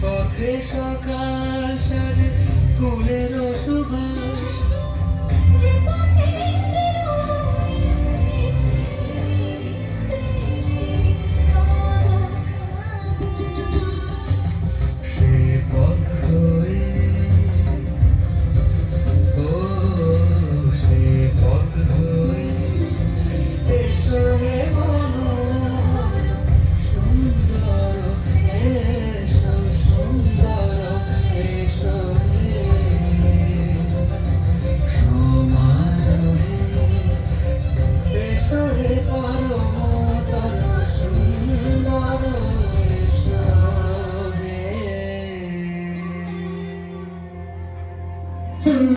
পথে সকাল সাজে ফুলের সুবাস